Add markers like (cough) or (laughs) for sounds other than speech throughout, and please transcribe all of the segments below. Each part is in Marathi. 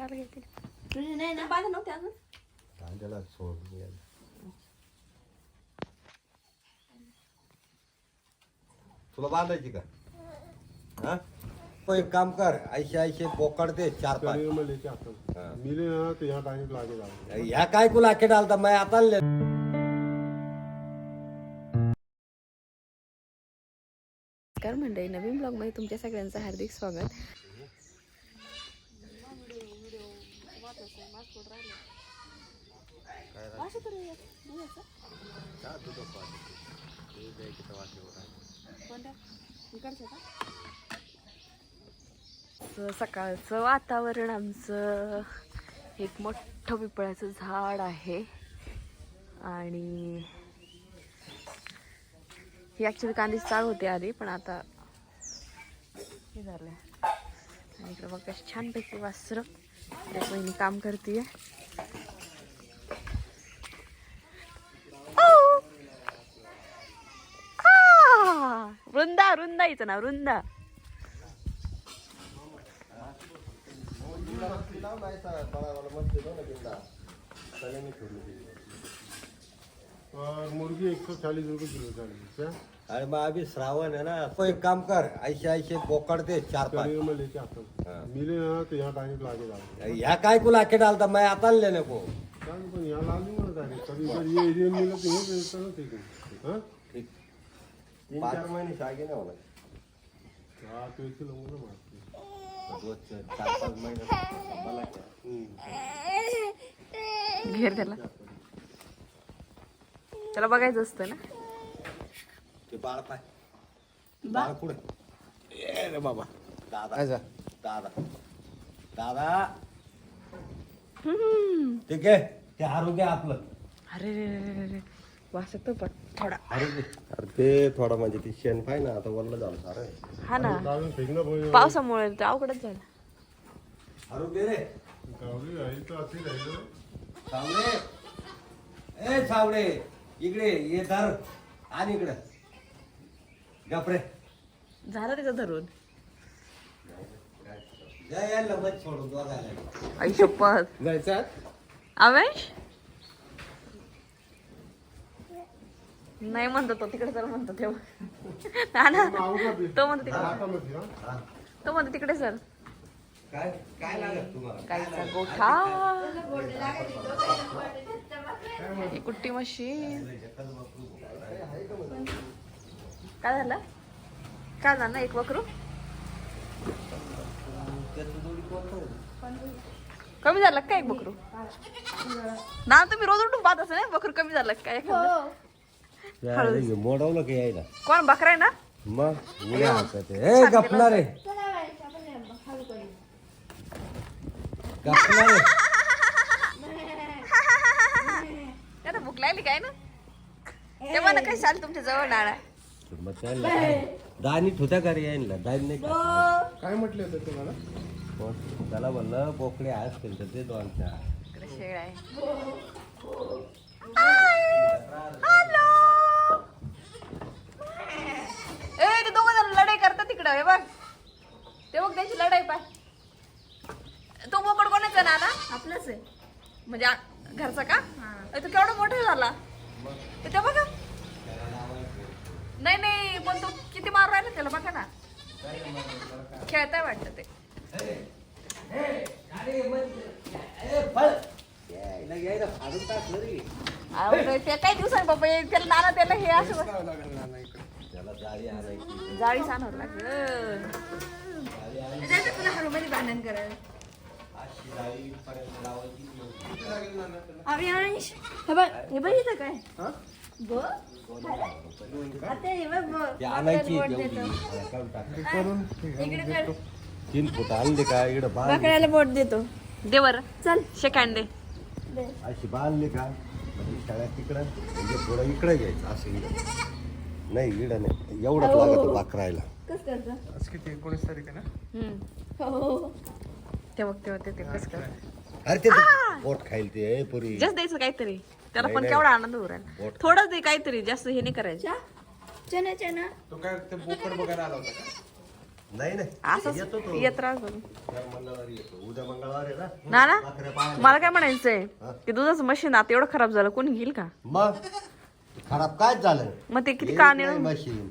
करायला घेते तुझी नाही ना? बांधा नव्हते अजून. कांद्याला सोडून यायला. तुला बांधायची का? हा? तो एक काम कर ऐंशी ऐंशी बोकड दे चार पाच. शरीर में लेके आता हूँ। मिले ना तो यहाँ टाइम लाके जाऊंगा ह्या काय कुला आखे डालता मैं आता ले नमस्कार मंडळी नवीन ब्लॉगमध्ये तुमच्या सगळ्यांचं हार्दिक स्वागत. स- सकाळचं वातावरण आमचं एक मोठं पिपळाचं झाड आहे. आणि ही ॲक्च्युली कांद्याची चाळ होती आधी पण आता हे झालं आणि इकडं बघ कशी छानपैकी वासरं. एक महिने काम करते वृंदा नाव और मुर्गी एक सौ चालीस रुपये किलो चल रही है अरे मग अभी श्रावण है ना तो एक काम कर ऐंशी ऐंशी बोकड दे चार पाच. शरीर में लेके आता हूँ. हाँ। मिले ना तो यहाँ टाइम लाके जाऊंगा ह्या काय कुला आखे डालता मैं आता लेने को क्या तो यहाँ ला लूंगा ना डायरेक्ट कभी इधर ये एरिया में मिला तो यहीं पे देता ना ठीक है हाँ? ठीक. तीन चार महिने हाँ तो चार पाच महिने मला क्या घेर त्याला. त्याला बघायचं असतं ना. ते बाळ पाय. बाळ पुढे. ये रे बाबा. दादा. दादा. दादा. हम्म. ठीक आहे. ते आरोग्य आपलं. अरे रे रे रे पण थोडा. अरे ते थोडं म्हणजे ती शेण पाय ना आता वरलं झालं सारं. हा ना. पावसामुळे ते अवघडच झालं. रे. सावळे. ए सावळे. इकडे ये धर. आणि इकडे. गपरे झालं तिचं धरून. जा यायला मत सोडून बघायला आई शपथ. जायचं? अवेश? नाही म्हणतो तो तिकडे सर म्हणतो तेव्हा. (laughs) ना? ना तो म्हणतो तिकडे. हाँ? तो म्हणतो तिकडे सर. काय? काय लागत तुम्हाला? गाईचा गोठा? ही कुट्टी मशीन काय झालं? काय झालं? एक वकरू? कमी झालं काय एक बकरू ना तुम्ही रोज उठून पाहत असं ना बकरू कमी झालं का? काय एखादं? मोडवलं की यायला? कोण बकरा आहे ना? मग उड्या आहे. ए गपणार रे. गपणार रे. (laughs) त्याला भूक लागली काय ना? ते म्हणा काय चाल तुमच्या जवळ नाळा. मग त्याला काय? दाणी ठुत्या का रे यायला? दाणी नाही का? काय म्हटले होते तुम्हाला? त्याला म्हणलं बोकडे असतील तर ते दोन चार? इकडे शेळ आहे ए ते दोघं जण लढाई करतात तिकडं हे बघ. ते बघ त्यांची लढाई पाय. तो बोकड कोणाचा ना आपलाच आहे. म्हणजे आ- घरचा का? तो केवढा मोठा झाला. ते ते बघा. नाही नाही पण तो किती मारू राहिला त्याला बघा ना. खेळताय वाटतं ते. यायला यायला फाडून टाकलं रे अहो, ते काही दिवसांनी बाबा हे त्याला नाना त्याला हे असं जाळी सांगावं लागलं. तुला हळूमध्ये भांडण करायला हे बघ हे बघ इथं काय? आता हे बघ तीन फुट आणले का? इकडे बकऱ्याला बोट देतो. दे बरं. चल. सेकंड दे. दे. अशी बांधली का? म्हणजे सगळ्या तिकडं म्हणजे थोडं इकडे घ्यायचं असं इकडं. नाही इकडं नाही. एवढंच लागत बाकरायला कस करतो? आज किती? एकोणीस तारीख आहे ना? हम्म. हो. ते बघ ते बघ ते ते कसं कर अरे ते तर पोट खाईल ते पुरी. जास्त द्यायचं काहीतरी. त्याला पण. केवढा आनंद होऊ राहिला. थोडंच दे काहीतरी जास्त हे नाही करायचं. चा चना चना. तो काय ते बोकड बघायला आला होता का? नाही नाही. असंच येतो तो. येत राहतो दर मंगळवारी येतो. उद्या मंगळवार आहे ना? ना ना? बकऱ्या पाहायला मला काय म्हणायचंय? की दुधाचं मशीन आता एवढं खराब झालं कोणी घेईल का? मग? खराब काय झालं? मग ते किती हे का नाही मशीन.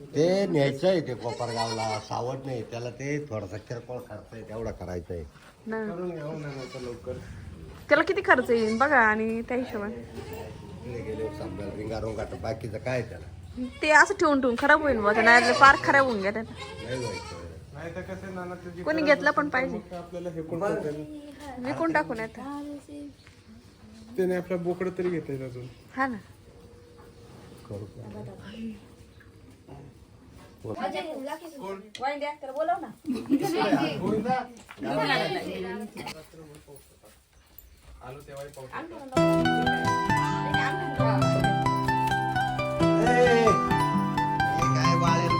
ते न्यायचंय ते कोपरगावला. सावड नाही त्याला ते थोडासा किरकोळ खर्च आहे तेवढा करायचा आहे. ना. करून घ्यावं ना आता लवकर. त्याला किती खर्च येईल बघा आणि त्या हिशोबाने. गेले समजा बाकीचं काय आहे त्याला? ते असं ठेवून ठेवून खराब होईल मग नाही पार खराब होऊन गेलं. नाही व्हायचं. नाही तर कसं नाना त्याची कोणी घेतलं पण पाहिजे. आपल्याला हे कोण विकून टाकून येत त्याने आपल्या बोकडं तरी घेता येईल अजून. हा ना. आलो तेव्हाही काय वाळेल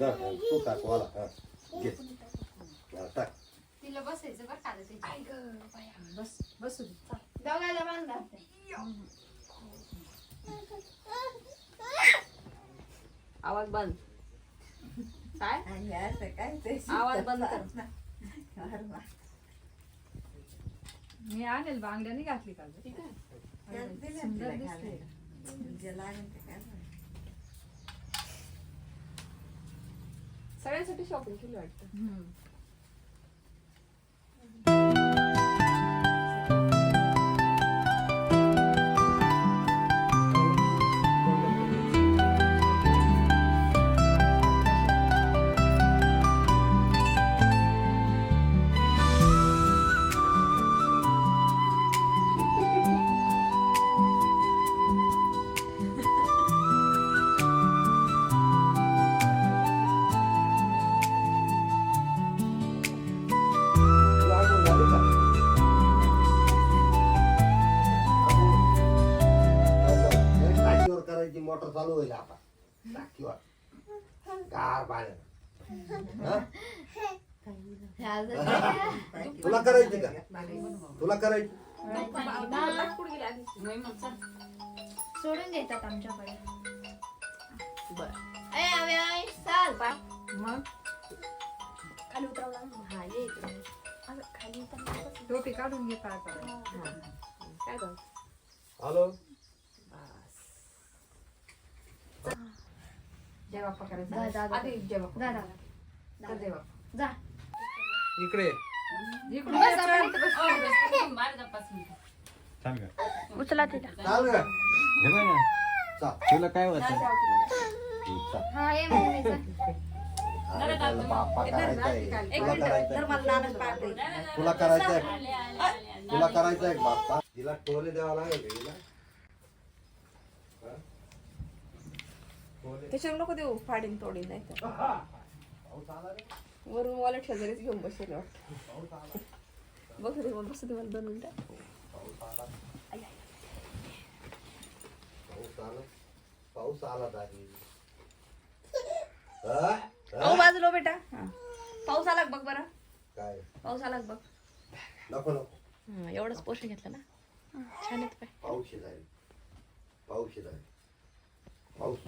धर, तू टाक वाला हा. घे हा, टाक तिला बसायचं बरं का आता त्याची. दोघाला बांधा आवाज बंद काय आणि असं काय ते आवाज बंद कर मी आणेल बांगड्याने घातली का ग? सुंदर दिसते जे लागेल ते काय सगळ्यांसाठी शॉपिंग केली वाटतं. सोडून घेतात आमच्याकडे. बर. चाल बा मग? खाली उतरावं ये इकडे. काढून घे हॅलो. जय बाप्पा जा, जा, करायचं जा. आधी जा, इकडे इकडे बस, (laughs) उचला तिला. चाल का हे बघ ना. चाल. तुला काय चाल. हा ये मम्मी जा. अरे त्याला बाप्पा करायचंय एक तुला करायचंय मला पाहते. तुला करायचंय तुला करायचंय बाप्पा? तिला टोले द्यावा लागेल का हिला? हा? टोले? त्याच्यावर नको देऊ फाडीन तोडीन नाही तर पाऊस आला रे? वरून वॉलेट शेजारीच घेऊन बसेल वाटतं. बघ रे मग बसू दे मला दोन मिनिटं पाऊस आला. पाऊस आला. पाऊस आला? बाजूला बेटा हा. पाऊस आला बघ बरं? काय? पाऊस आला बघ? नको नको. एवढंच पोषण घेतलं ना. छान येत पाय पाऊस शेजारी पाऊस शेजारी पाऊस.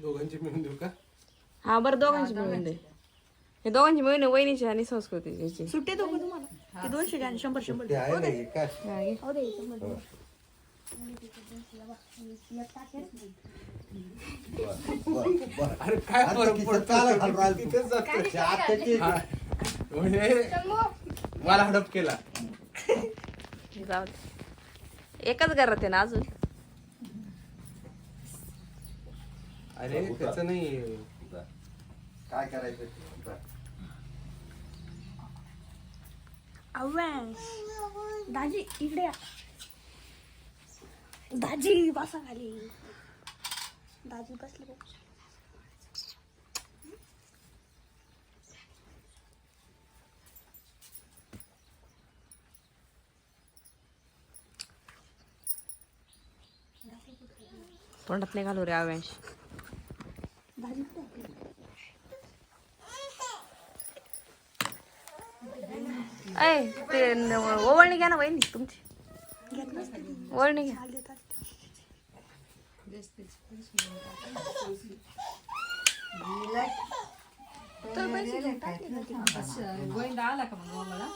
दोघांची मिळून देऊ का? हा बरं दोघांची मिळून दे. हे दोघांची मिळून वहिनीची आणि संस्कृतीची. सुट्टी का तुम्हाला? ते दोनशे शंभर शंभर अरे काय फरक पडतो? हा. म्हणजे मला हडप केला. जाऊ दे. एकच घरात आहे ना अजून? अरे त्याचं नाही. काय करायचं बर. अव्यास दाजी इकडे या. दाजी बसा खाली दाजी बसले. तोंडात नाही घालू रे अव्यांश ऐ ते ओवळणी घ्या ना वहिनी तुमची. ओवळणी घ्या. गोविंदा आला का मग मला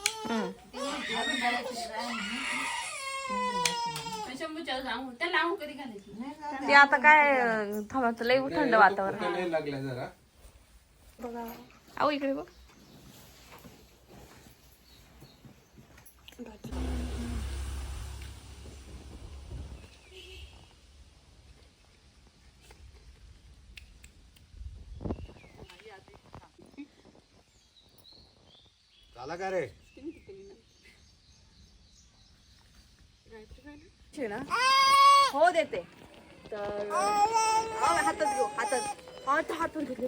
शंभूच्या सांगू त्याला अंघोळ कधी घालायची ते आता काय? अं, थांबा लई थंड वातावरण। भूक लय लागल्या जरा। अहो इकडे बघ आला का रे? ना हो देते. तर हातात घेऊ हातात हात हातून घेतले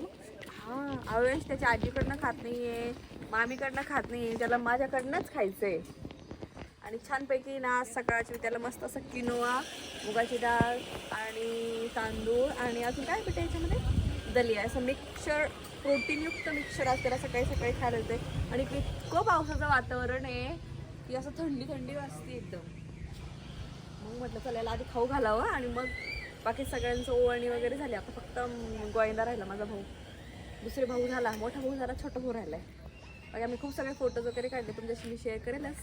हा अवेश त्याच्या आजीकडनं खात नाहीये मामीकडनं खात नाहीये त्याला माझ्याकडनंच खायचंय. आणि छानपैकी ना आज सकाळची त्याला मस्त असं किनोआ मुगाची डाळ आणि तांदूळ आणि अजून काय पिठं याच्यामध्ये दलिया. असं मिक्सर प्रोटीनयुक्त मिक्सर आज त्याला सकाळी सकाळी खायला येते आणि इतकं पावसाचं वातावरण आहे की असं थंडी थंडी वाजते एकदम. मग म्हटलं चला याला आधी खाऊ घालावं आणि मग बाकी सगळ्यांचं ओवळणी वगैरे झाली. आता फक्त गोयंदा गोविंदा राहिला माझा भाऊ. दुसरे भाऊ झाला मोठा भाऊ झाला छोटा भाऊ राहिलाय. बाकी आम्ही खूप सगळे फोटोज वगैरे काढले तुमच्याशी मी शेअर करेलच.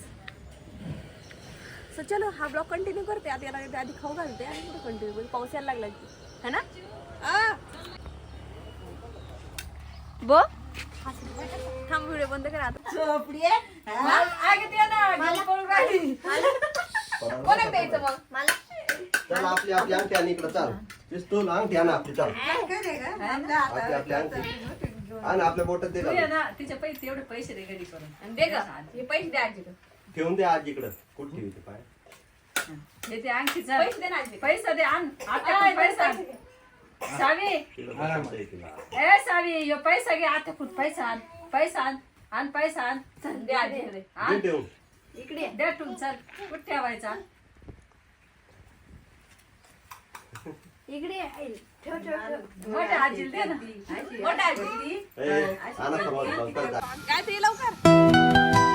सो चलो हा ब्लॉग कंटिन्यू करते. आता याला आधी खाऊ घालते आणि पुढे कंटिन्यू करते पाऊस यायला लागला की. है ना? आ! बो थांब व्हिडिओ बंद करा आता झोपडी आहे. हा? आगे ते ना, गेली पळून राहिली. कोणाला द्यायचं मग? मला चल आपली आपली अंगठी आणि इकडं चाल. पिस्तूल अंगठी आण आपली चाल. आपली आपली अंगठी. आणि आपल्या बोटात दे तू ये घालून. ना तिच्या पैसे तेवढे पैसे दे घरी करून. आणि दे ग हे पैसे द्या आजीला ठेवून दे आज इकडं. कुठे ठेवते पाय? हे ते आणखीचा पैसे दे ना आजी पैसा दे आण. आता पैसा ना. ए सावी यो पैसा घे आता कुठ पैसा आण. पैसा आण आण पैसा आण. चल, दे आजीकडे दे आण इकडे. दे तू चल. कुठ ठेवायचा? इकडे. ठेव ठेव ठेव. मोठ्या आजीला दे ना. मोठा आजी ए, आणा सर्वात लवकर जा. काय ते लवकर?